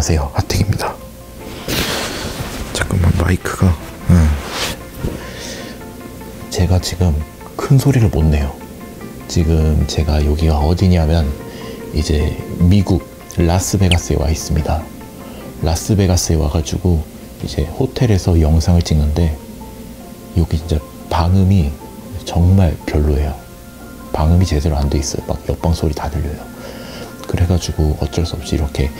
안녕하세요. 하택입니다. 잠깐만 마이크가. 응. 제가 지금 큰 소리를 못 내요. 지금 제가 여기가 어디냐면 이제 미국 라스베가스에 와 있습니다. 라스베가스에 와가지고 이제 호텔에서 영상을 찍는데 여기 진짜 방음이 정말 별로예요. 방음이 제대로 안 돼 있어요. 막 옆방 소리 다 들려요 그래가지고 어쩔 수 없이 이렇게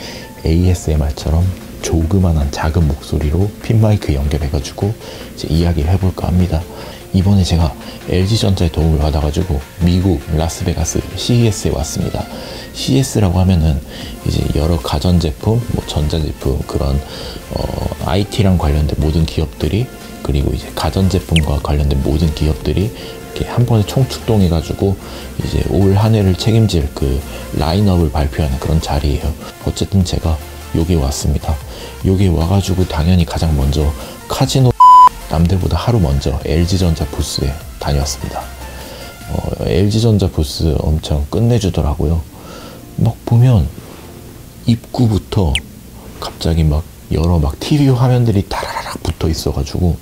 ASMR처럼 조그만한 작은 목소리로 핀마이크 연결해가지고 이제 이야기를 해볼까 합니다. 이번에 제가 LG전자의 도움을 받아가지고 미국 라스베가스 CES에 왔습니다. CES라고 하면은 이제 여러 가전제품, 뭐 전자제품 그런 어, IT랑 관련된 모든 기업들이 그리고 이제 가전제품과 관련된 모든 기업들이 이렇게 한 번에 총출동해가지고 이제 올 한 해를 책임질 그 라인업을 발표하는 그런 자리예요. 어쨌든 제가 여기 왔습니다. 여기 와가지고 당연히 가장 먼저 카지노 남들보다 하루 먼저 LG전자 부스에 다녀왔습니다. 어, LG전자 부스 엄청 끝내주더라고요. 막 보면 입구부터 갑자기 막 여러 막 TV 화면들이 다라락 붙어 있어가지고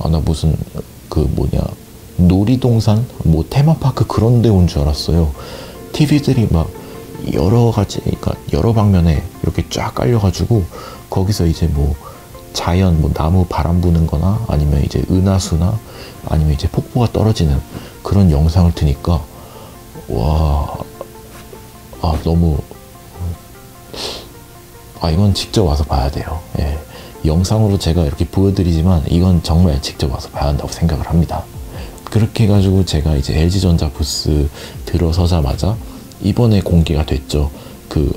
아 나 무슨 그 뭐냐 놀이동산 뭐 테마파크 그런 데 온 줄 알았어요. TV들이 막 여러 가지 그러니까 여러 방면에 이렇게 쫙 깔려가지고 거기서 이제 뭐 자연 뭐 나무 바람 부는 거나 아니면 이제 은하수나 아니면 이제 폭포가 떨어지는 그런 영상을 트니까 와 아, 너무 아 이건 직접 와서 봐야 돼요. 예. 영상으로 제가 이렇게 보여드리지만 이건 정말 직접 와서 봐야 한다고 생각을 합니다. 그렇게 해가지고 제가 이제 LG전자 부스 들어서자마자 이번에 공개가 됐죠. 그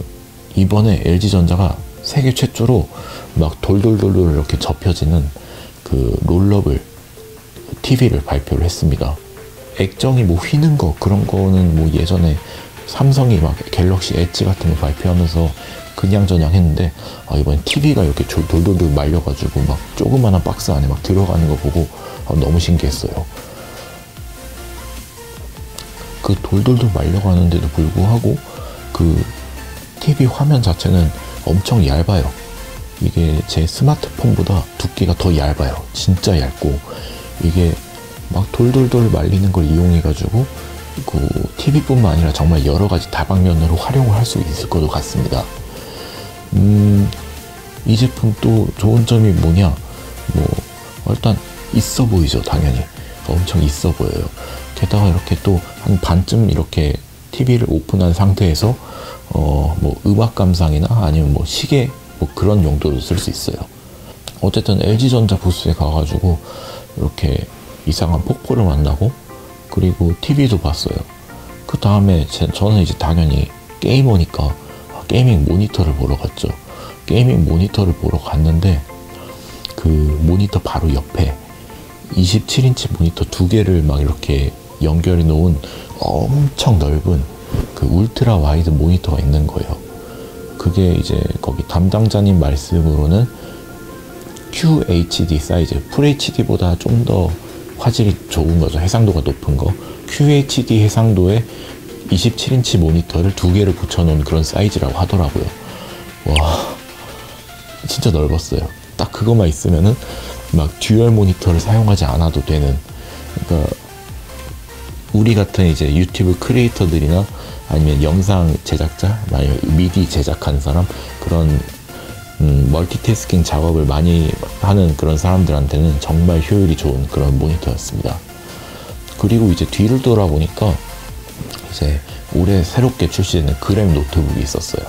이번에 LG전자가 세계 최초로 막 돌돌돌돌 이렇게 접혀지는 그 롤러블 TV를 발표를 했습니다. 액정이 뭐 휘는 거 그런 거는 뭐 예전에 삼성이 막 갤럭시 엣지 같은 거 발표하면서 그냥 저냥 했는데 아, 이번엔 TV가 이렇게 돌돌돌 말려가지고 막 조그만한 박스 안에 막 들어가는 거 보고 아, 너무 신기했어요. 그 돌돌돌 말려가는데도 불구하고 그 TV 화면 자체는 엄청 얇아요. 이게 제 스마트폰보다 두께가 더 얇아요. 진짜 얇고 이게 막 돌돌돌 말리는 걸 이용해가지고 그 TV뿐만 아니라 정말 여러 가지 다방면으로 활용을 할 수 있을 것 같습니다. 음, 이 제품 또 좋은 점이 뭐냐? 뭐 일단 있어 보이죠, 당연히. 엄청 있어 보여요. 게다가 이렇게 또 한 반쯤 이렇게 TV를 오픈한 상태에서 어, 뭐 음악 감상이나 아니면 뭐 시계 뭐 그런 용도로 쓸 수 있어요. 어쨌든 LG전자 부스에 가가지고 이렇게 이상한 폭포를 만나고 그리고 TV도 봤어요. 그 다음에 저는 이제 당연히 게이머니까 게이밍 모니터를 보러 갔죠. 게이밍 모니터를 보러 갔는데 그 모니터 바로 옆에 27인치 모니터 두 개를 막 이렇게 연결해 놓은 엄청 넓은 그 울트라 와이드 모니터가 있는 거예요. 그게 이제 거기 담당자님 말씀으로는 QHD 사이즈, FHD보다 좀 더 화질이 좋은 거죠. 해상도가 높은 거. QHD 해상도에 27인치 모니터를 두 개를 붙여놓은 그런 사이즈라고 하더라고요. 와, 진짜 넓었어요. 딱 그것만 있으면은 막 듀얼 모니터를 사용하지 않아도 되는. 그러니까 우리 같은 이제 유튜브 크리에이터들이나 아니면 영상 제작자, 아니면 미디 제작하는 사람 그런 음, 멀티태스킹 작업을 많이 하는 그런 사람들한테는 정말 효율이 좋은 그런 모니터였습니다. 그리고 이제 뒤를 돌아보니까 이제 올해 새롭게 출시되는 그램 노트북이 있었어요.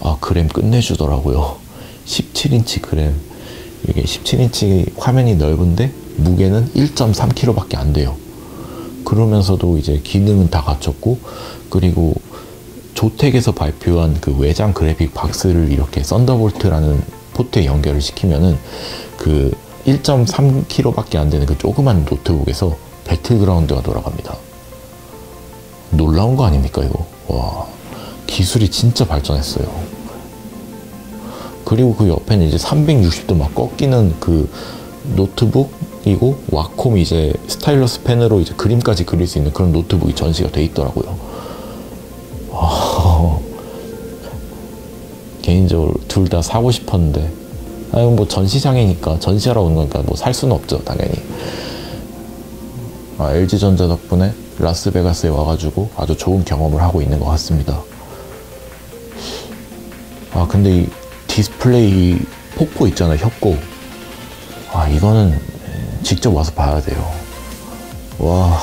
아, 그램 끝내주더라고요. 17인치 그램. 이게 17인치 화면이 넓은데 무게는 1.3kg 밖에 안 돼요. 그러면서도 이제 기능은 다 갖췄고, 그리고 조텍에서 발표한 그 외장 그래픽 박스를 이렇게 썬더볼트라는 포트에 연결을 시키면은 그 1.3kg 밖에 안 되는 그 조그만 노트북에서 배틀그라운드가 돌아갑니다. 놀라운 거 아닙니까, 이거? 와, 기술이 진짜 발전했어요. 그리고 그 옆에는 이제 360도 막 꺾이는 그 노트북이고 와콤 이제 스타일러스 펜으로 이제 그림까지 그릴 수 있는 그런 노트북이 전시가 돼 있더라고요. 와, 개인적으로 둘 다 사고 싶었는데 아니 뭐 전시장이니까 전시하러 온 거니까 뭐 살 수는 없죠 당연히 아, LG전자 덕분에 라스베가스에 와가지고 아주 좋은 경험을 하고 있는 것 같습니다. 아 근데 이 디스플레이 폭포 있잖아요 협곡. 아 이거는 직접 와서 봐야 돼요. 와